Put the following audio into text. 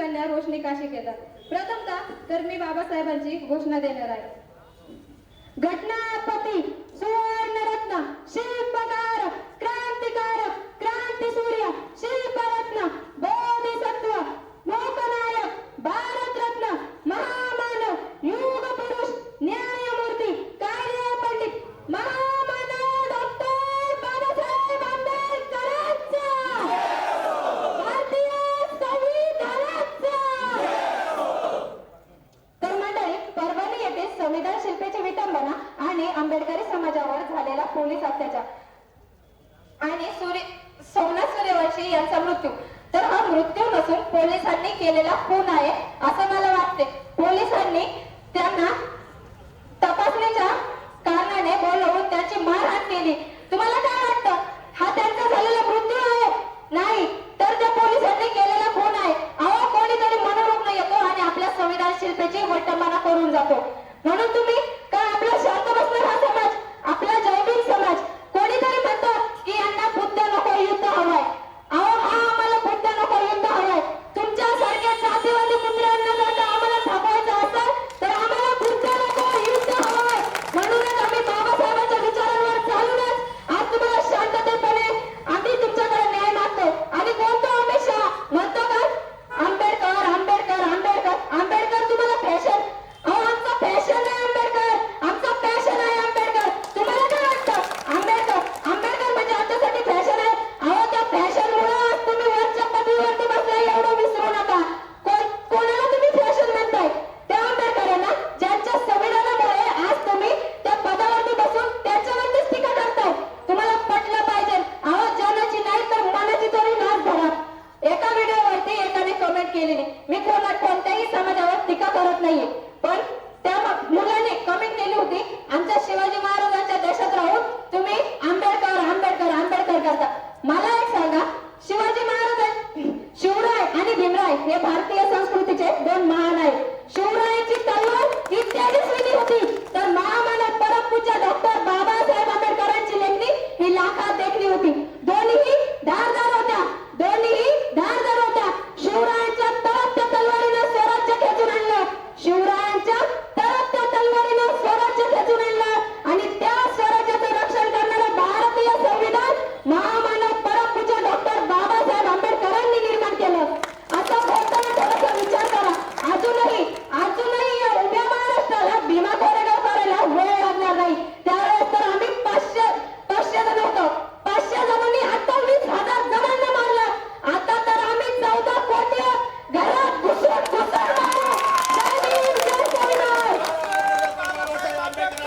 कन्या रोशनी काशी येतात प्रथमतः तर मी बाबासाहेबांची घोषणा देणार आहे. घटना संविधान शिल्पीची विटंबना आणि आंबेडकरी समाजावर झालेला पोलीस अत्याचार. आणि सूर्य सोमनाथ सूर्यवंशी यांचा मृत्यू. तर हा मृत्यू नसून पोलिसांनी केलेला खून आहे असं मला वाटते. पोलिसांनी त्यांना तपासणीच्या कारणाने बोलवून त्याची मारहाण केली. तुम्हाला काय वाटतं? हा त्यांचा झालेला मृत्यू आहे? नाही. तर त्या पोलिसांनी केलेला खून आहे. अहो कोणीतरी मनोरुग्ण येतो आणि आपल्या संविधान शिल्पेची वटंबना करून जातो. म्हणून तुम्ही केलेली मी कोणा कोणत्याही समाजावर टीका करत नाहीये. पण त्या मुलाने कमेंट केली होती आमच्या शिवाजी महाराजांच्या देशात राहून तुम्ही आंबेडकर आंबेडकर आंबेडकर करता. मला एक सांगा शिवाजी महाराज शिवराय आणि भीमराय हे भारतीय संस्कृतीचे दोन महान